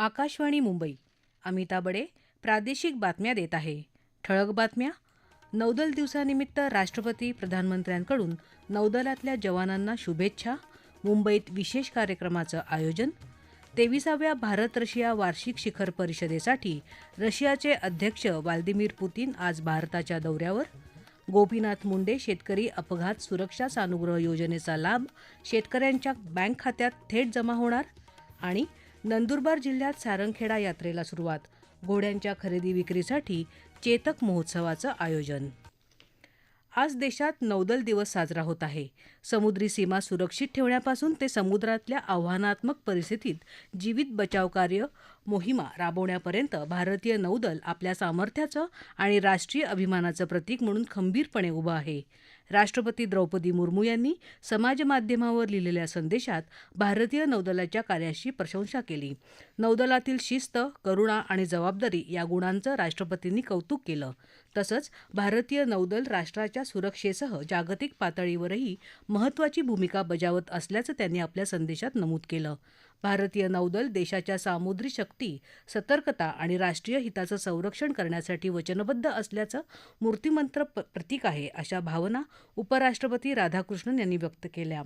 आकाशवाणी मुंबई. अमिता बडे प्रादेशिक बातम्या देत आहे. ठळक बातम्या. नौदल दिवसानिमित्त राष्ट्रपती प्रधानमंत्र्यांकडून नौदलातल्या जवानांना शुभेच्छा. मुंबईत विशेष कार्यक्रमाचं आयोजन. तेविसाव्या भारत रशिया वार्षिक शिखर परिषदेसाठी रशियाचे अध्यक्ष व्लादिमीर पुतीन आज भारताच्या दौऱ्यावर. गोपीनाथ मुंडे शेतकरी अपघात सुरक्षा सानुग्रह योजनेचा लाभ शेतकऱ्यांच्या बँक खात्यात थेट जमा होणार आणि नंदुरबार जिल्ह्यात सारंगखेडा यात्रेला सुरुवात. घोड्यांच्या खरेदी विक्रीसाठी चेतक महोत्सवाचं आयोजन. आज देशात नौदल दिवस साजरा होत आहे. समुद्री सीमा सुरक्षित ठेवण्यापासून ते समुद्रातल्या आव्हानात्मक परिस्थितीत जीवित बचावकार्य मोहिमा राबवण्यापर्यंत भारतीय नौदल आपल्या सामर्थ्याचं आणि राष्ट्रीय अभिमानाचं प्रतीक म्हणून खंबीरपणे उभं आहे. राष्ट्रपती द्रौपदी मुर्मू यांनी समाजमाध्यमावर लिहिलेल्या संदेशात भारतीय नौदलाच्या कार्याची प्रशंसा केली. नौदलातील शिस्त करुणा आणि जबाबदारी या गुणांचं राष्ट्रपतींनी कौतुक केलं. तसंच भारतीय नौदल राष्ट्राच्या सुरक्षेसह जागतिक पातळीवरही महत्त्वाची भूमिका बजावत असल्याचं त्यांनी आपल्या संदेशात नमूद केलं. भारतीय नौदल देशाच्या सामुद्री शक्ती सतर्कता आणि राष्ट्रीय हिताचं संरक्षण करण्यासाठी वचनबद्ध असल्याचं मूर्तिमंत्र प्रतीक आहे अशा भावना उपराष्ट्रपती राधाकृष्णन यांनी व्यक्त केल्या.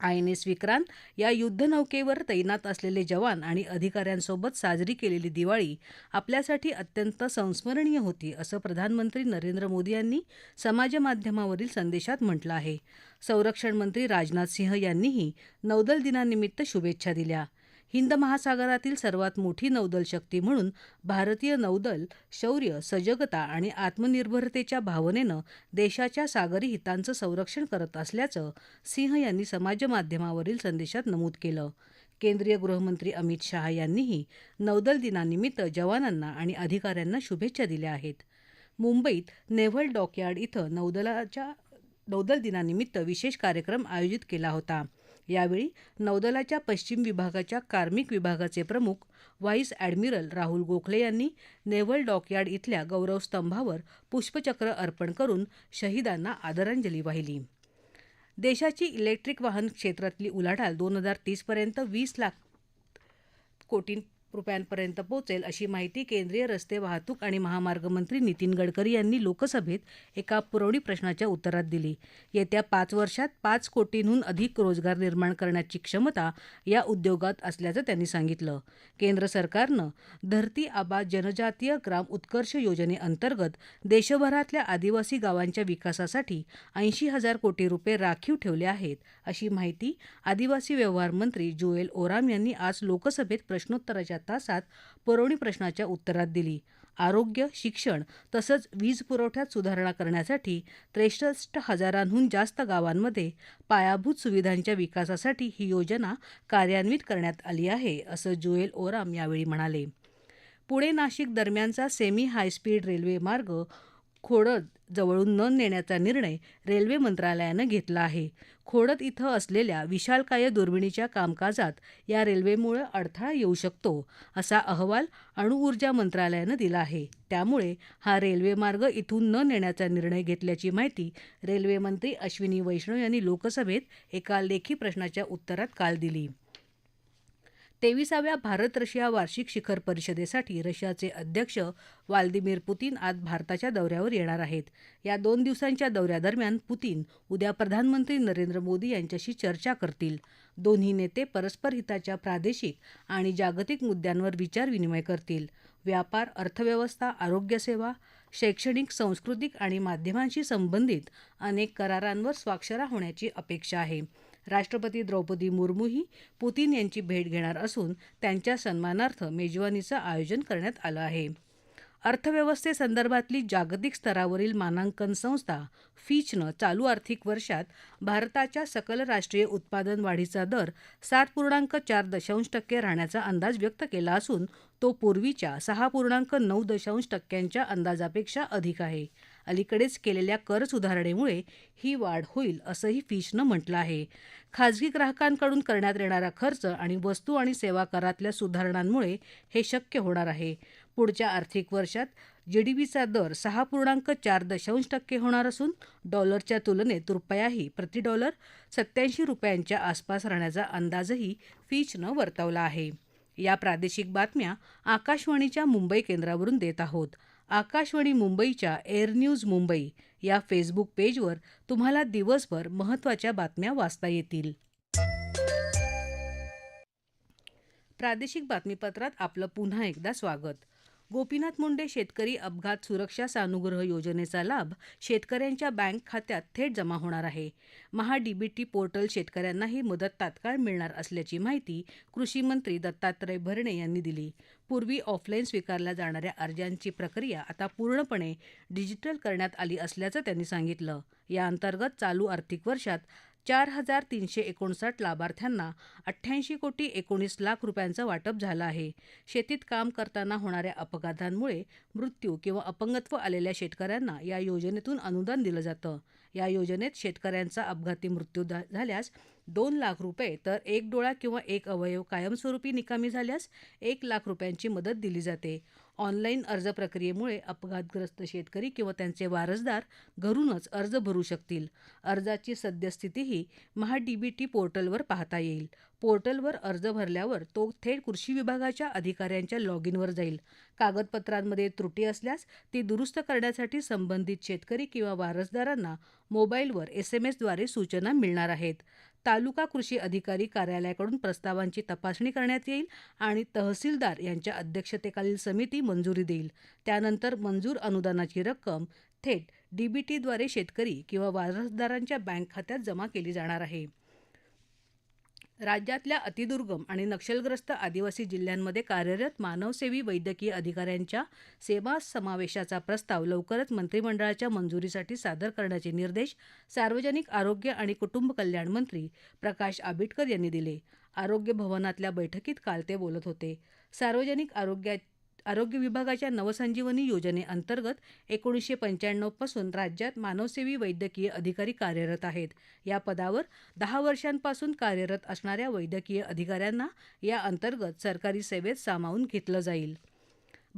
आय एन एस विक्रांत या युद्धनौकेवर तैनात असलेले जवान आणि अधिकाऱ्यांसोबत साजरी केलेली दिवाळी आपल्यासाठी अत्यंत संस्मरणीय होती असं प्रधानमंत्री नरेंद्र मोदी यांनी समाजमाध्यमावरील संदेशात म्हटलं आहे. संरक्षण मंत्री राजनाथ सिंह यांनीही नौदल दिनानिमित्त शुभेच्छा दिल्या. हिंद महासागरातील सर्वात मोठी नौदल शक्ती म्हणून भारतीय नौदल शौर्य सजगता आणि आत्मनिर्भरतेच्या भावनेनं देशाच्या सागरी हितांचं संरक्षण करत असल्याचं सिंह यांनी समाजमाध्यमावरील संदेशात नमूद केलं. केंद्रीय गृहमंत्री अमित शहा यांनीही नौदल दिनानिमित्त जवानांना आणि अधिकाऱ्यांना शुभेच्छा दिल्या आहेत. मुंबईत नेव्हल डॉकयार्ड इथं नौदलाच्या नौदल दिनानिमित्त विशेष कार्यक्रम आयोजित केला होता. यावेळी नौदलाच्या पश्चिम विभागाच्या कार्मिक विभागाचे प्रमुख व्हाईस ॲडमिरल राहुल गोखले यांनी नेव्हल डॉकयार्ड इथल्या गौरवस्तंभावर पुष्पचक्र अर्पण करून शहीदांना आदरांजली वाहिली. देशाची इलेक्ट्रिक वाहन क्षेत्रातली उलाढाल दोन हजार तीसपर्यंत वीस लाख कोटी रुपयांपर्यंत पोहोचेल अशी माहिती केंद्रीय रस्ते वाहतूक आणि महामार्ग मंत्री नितीन गडकरी यांनी लोकसभेत एका पुरवणी प्रश्नाच्या उत्तरात दिली. येत्या पाच वर्षात पाच कोटींहून अधिक रोजगार निर्माण करण्याची क्षमता या उद्योगात असल्याचं त्यांनी सांगितलं. केंद्र सरकारनं धरती आबा जनजातीय ग्राम उत्कर्ष योजनेअंतर्गत देशभरातल्या आदिवासी गावांच्या विकासासाठी ऐंशी हजार कोटी रुपये राखीव ठेवले आहेत अशी माहिती आदिवासी व्यवहार मंत्री जुएल ओराम यांनी आज लोकसभेत प्रश्नोत्तराच्या तासात पुरवणी प्रश्नाच्या उत्तरात दिली. आरोग्य शिक्षण तसंच वीज पुरवठ्यात सुधारणा करण्यासाठी त्रेसष्ट हजारांहून जास्त गावांमध्ये पायाभूत सुविधांच्या विकासासाठी ही योजना कार्यान्वित करण्यात आली आहे असं जुएल ओराम यावेळी म्हणाले. पुणे नाशिक दरम्यानचा सेमी हायस्पीड रेल्वे मार्ग खोडद जवळून न नेण्याचा निर्णय रेल्वे मंत्रालयानं घेतला आहे. खोडद इथं असलेल्या विशालकाय दुर्बिणीच्या कामकाजात या रेल्वेमुळे अडथळा येऊ शकतो असा अहवाल अणुऊर्जा मंत्रालयानं दिला आहे. त्यामुळे हा रेल्वेमार्ग इथून न नेण्याचा निर्णय घेतल्याची माहिती रेल्वेमंत्री अश्विनी वैष्णव यांनी लोकसभेत एका लेखी प्रश्नाच्या उत्तरात काल दिली. तेविसाव्या भारत रशिया वार्षिक शिखर परिषदेसाठी रशियाचे अध्यक्ष व्लादिमीर पुतीन आज भारताच्या दौऱ्यावर येणार आहेत. या दोन दिवसांच्या दौऱ्यादरम्यान पुतीन उद्या प्रधानमंत्री नरेंद्र मोदी यांच्याशी चर्चा करतील. दोन्ही नेते परस्पर हिताच्या प्रादेशिक आणि जागतिक मुद्द्यांवर विचारविनिमय करतील. व्यापार अर्थव्यवस्था आरोग्यसेवा शैक्षणिक सांस्कृतिक आणि माध्यमांशी संबंधित अनेक करारांवर स्वाक्षरा होण्याची अपेक्षा आहे. राष्ट्रपती द्रौपदी मुर्मूही पुतीन यांची भेट घेणार असून त्यांच्या सन्मानार्थ मेजवानीचं आयोजन करण्यात आलं आहे. अर्थव्यवस्थेसंदर्भातली जागतिक स्तरावरील मानांकन संस्था फीचनं चालू आर्थिक वर्षात भारताच्या सकल राष्ट्रीय उत्पादन वाढीचा दर सात पूर्णांक चार दशांश टक्के राहण्याचा अंदाज व्यक्त केला असून तो पूर्वीच्या सहा पूर्णांक नऊ दशांश टक्क्यांच्या अंदाजापेक्षा अधिक आहे. अलीकडेच केलेल्या कर सुधारणेमुळे ही वाढ होईल असंही फिशनं म्हटलं आहे. खाजगी ग्राहकांकडून करण्यात येणारा खर्च आणि वस्तू आणि सेवा करातल्या सुधारणांमुळे हे शक्य होणार आहे. पुढच्या आर्थिक वर्षात जीडीपीचा दर सहा पूर्णांक चार दशांश टक्के होणार असून डॉलरच्या तुलनेत रुपयाही प्रति डॉलर सत्याऐंशी रुपयांच्या आसपास राहण्याचा अंदाजही फिचनं वर्तवला आहे. या प्रादेशिक बातम्या आकाशवाणीच्या मुंबई केंद्रावरून देत आहोत. आकाशवाणी मुंबईच्या एअर न्यूज मुंबई या फेसबुक पेजवर तुम्हाला दिवसभर महत्त्वाच्या बातम्या वाचता येतील. प्रादेशिक बातमीपत्रात आपलं पुन्हा एकदा स्वागत. गोपीनाथ मुंडे शेतकरी अपघात सुरक्षा सानुग्रह योजनेचा लाभ शेतकऱ्यांच्या बँक खात्यात थेट जमा होणार आहे. महाडीबीटी पोर्टल शेतकऱ्यांना ही मदत तात्काळ मिळणार असल्याची माहिती कृषी मंत्री दत्तात्रय भरणे यांनी दिली. पूर्वी ऑफलाईन स्वीकारल्या जाणाऱ्या अर्जांची प्रक्रिया आता पूर्णपणे डिजिटल करण्यात आली असल्याचं त्यांनी सांगितलं. या अंतर्गत चालू आर्थिक वर्षात चार हजार तीनशे एकोणसाठ लाभार्थ्यांना अठ्ठ्याऐंशी कोटी एकोणीस लाख रुपयांचं वाटप झालं आहे. शेतीत काम करताना होणाऱ्या अपघातांमुळे मृत्यू किंवा अपंगत्व आलेल्या शेतकऱ्यांना या योजनेतून अनुदान दिलं जातं. या योजनेत शेतकऱ्यांचा अपघाती मृत्यू झाल्यास दोन लाख रुपये तर एक डोळा किंवा एक अवयव कायमस्वरूपी निकामी झाल्यास एक लाख रुपयांची मदत दिली जाते. ऑनलाईन अर्ज प्रक्रियेमुळे अपघातग्रस्त शेतकरी किंवा त्यांचे वारसदार घरूनच अर्ज भरू शकतील. अर्जाची सद्यस्थितीही महाडीबीटी पोर्टलवर पाहता येईल. पोर्टलवर अर्ज भरल्यावर तो थेट कृषी विभागाच्या अधिकाऱ्यांच्या लॉग इनवर जाईल. कागदपत्रांमध्ये त्रुटी असल्यास ती दुरुस्त करण्यासाठी संबंधित शेतकरी किंवा वारसदारांना मोबाईलवर एस एम एसद्वारे सूचना मिळणार आहेत. तालुका कृषी अधिकारी कार्यालयाकडून प्रस्तावांची तपासणी करण्यात येईल आणि तहसीलदार यांच्या अध्यक्षतेखालील समिती मंजुरी देईल. त्यानंतर मंजूर अनुदानाची रक्कम थेट डीबीटीद्वारे शेतकरी किंवा वारसदारांच्या बँक खात्यात जमा केली जाणार आहे. राज्यातल्या अतिदुर्गम आणि नक्षलग्रस्त आदिवासी जिल्ह्यांमध्ये कार्यरत मानवसेवी वैद्यकीय अधिकाऱ्यांच्या सेवा समावेशाचा प्रस्ताव लवकरच मंत्रिमंडळाच्या मंजुरीसाठी सादर करण्याचे निर्देश सार्वजनिक आरोग्य आणि कुटुंब कल्याण मंत्री प्रकाश आंबेडकर यांनी दिले. आरोग्य भवनातल्या बैठकीत काल ते बोलत होते. सार्वजनिक आरोग्या आरोग्य विभागाच्या नवसंजीवनी योजनेअंतर्गत एकोणीसशे पंच्याण्णवपासून राज्यात मानवसेवी वैद्यकीय अधिकारी कार्यरत आहेत. या पदावर दहा वर्षांपासून कार्यरत असणाऱ्या वैद्यकीय अधिकाऱ्यांना या अंतर्गत सरकारी सेवेत सामावून घेतलं जाईल.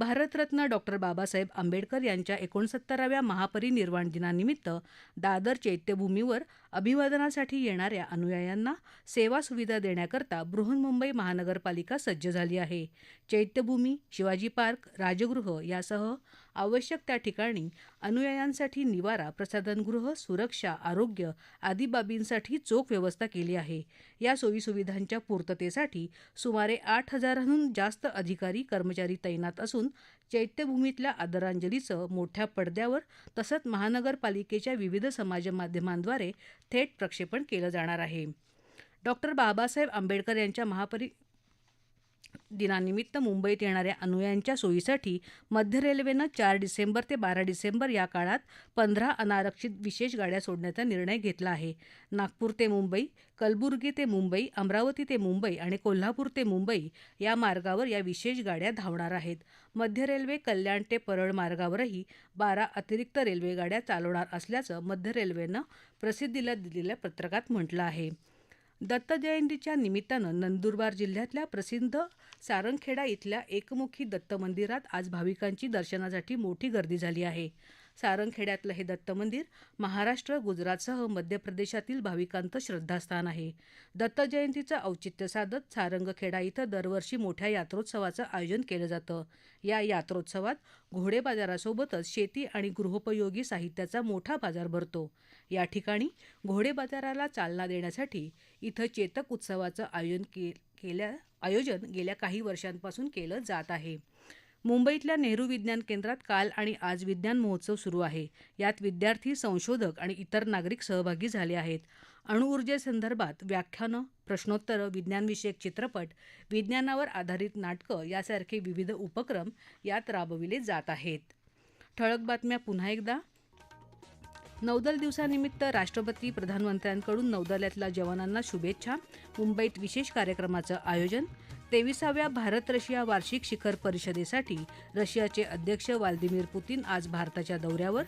भारतरत्न डॉक्टर बाबासाहेब आंबेडकर यांच्या एकोणसत्तराव्या महापरिनिर्वाण दिनानिमित्त दादर चैत्यभूमीवर अभिवादनासाठी येणाऱ्या अनुयायांना सेवा सुविधा देण्याकरता बृहन्मुंबई महानगरपालिका सज्ज झाली आहे. चैत्यभूमी शिवाजी पार्क राजगृह यासह आवश्यक त्या ठिकाणी अनुयायांसाठी निवारा प्रसाधनगृह सुरक्षा आरोग्य आदी बाबींसाठी चोख व्यवस्था केली आहे. या सोयीसुविधांच्या पूर्ततेसाठी सुमारे आठ हजारांहून जास्त अधिकारी कर्मचारी तैनात असून चैत्यभूमीतल्या आदरांजलीचं मोठ्या पडद्यावर तसंच महानगरपालिकेच्या विविध समाजमाध्यमांद्वारे थेट प्रक्षेपण केलं जाणार आहे. डॉक्टर बाबासाहेब आंबेडकर यांच्या महापरि दिनानिमित्त मुंबईत येणाऱ्या अनुयायांच्या सोयीसाठी मध्य रेल्वेनं चार डिसेंबर ते बारा डिसेंबर या काळात पंधरा अनारक्षित विशेष गाड्या सोडण्याचा निर्णय घेतला आहे. नागपूर ते मुंबई कलबुर्गी ते मुंबई अमरावती ते मुंबई आणि कोल्हापूर ते मुंबई या मार्गावर या विशेष गाड्या धावणार आहेत. मध्य रेल्वे कल्याण ते परळ मार्गावरही बारा अतिरिक्त रेल्वे गाड्या चालवणार असल्याचं मध्य रेल्वेनं प्रसिद्धीला दिलेल्या पत्रकात म्हटलं आहे. दत्त जयंतीच्या निमित्तानं नंदुरबार जिल्ह्यातल्या प्रसिद्ध सारंगखेडा इथल्या एकमुखी दत्त मंदिरात आज भाविकांची दर्शनासाठी मोठी गर्दी झाली आहे. सारंगखेड्यातलं हे दत्त मंदिर महाराष्ट्र गुजरातसह मध्य प्रदेशातील भाविकांचं श्रद्धास्थान आहे. दत्त जयंतीचं औचित्य साधत सारंगखेडा इथं दरवर्षी मोठ्या यात्रोत्सवाचं आयोजन केलं जातं. या यात्रोत्सवात घोडे बाजारासोबतच शेती आणि गृहोपयोगी साहित्याचा मोठा बाजार भरतो. या ठिकाणी घोडे बाजाराला चालना देण्यासाठी इथं चेतक उत्सवाचं आयोजन के केल्या आयोजन गेल्या काही वर्षांपासून केलं जात आहे. मुंबईतल्या नेहरू विज्ञान केंद्रात काल आणि आज विज्ञान महोत्सव सुरू आहे. यात विद्यार्थी संशोधक आणि इतर नागरिक सहभागी झाले आहेत. अणुऊर्जेसंदर्भात व्याख्यानं प्रश्नोत्तरं विज्ञानविषयक चित्रपट विज्ञानावर आधारित नाटकं यासारखे विविध उपक्रम यात राबविले जात आहेत. ठळक बातम्या पुन्हा एकदा. नौदल दिवसानिमित्त राष्ट्रपती प्रधानमंत्र्यांकडून नौदलातल्या जवानांना शुभेच्छा. मुंबईत विशेष कार्यक्रमाचं आयोजन तेविसाव्या भारत रशिया वार्षिक शिखर परिषदेसाठी रशियाचे अध्यक्ष व्लादिमीर पुतीन आज भारताच्या दौऱ्यावर.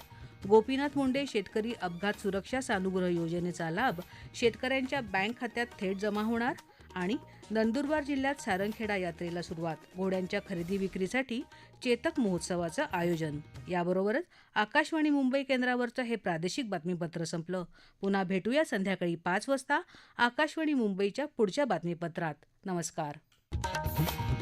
गोपीनाथ मुंडे शेतकरी अपघात सुरक्षा सानुग्रह योजनेचा लाभ शेतकऱ्यांच्या बँक खात्यात थेट जमा होणार आणि नंदुरबार जिल्ह्यात सारंगखेडा यात्रेला सुरुवात घोड्यांच्या खरेदी विक्रीसाठी चेतक महोत्सवाचं आयोजन. याबरोबरच आकाशवाणी मुंबई केंद्रावरचं हे प्रादेशिक बातमीपत्र संपलं. पुन्हा भेटूया संध्याकाळी पाच वाजता आकाशवाणी मुंबईच्या पुढच्या बातमीपत्रात. नमस्कार. Mm-hmm.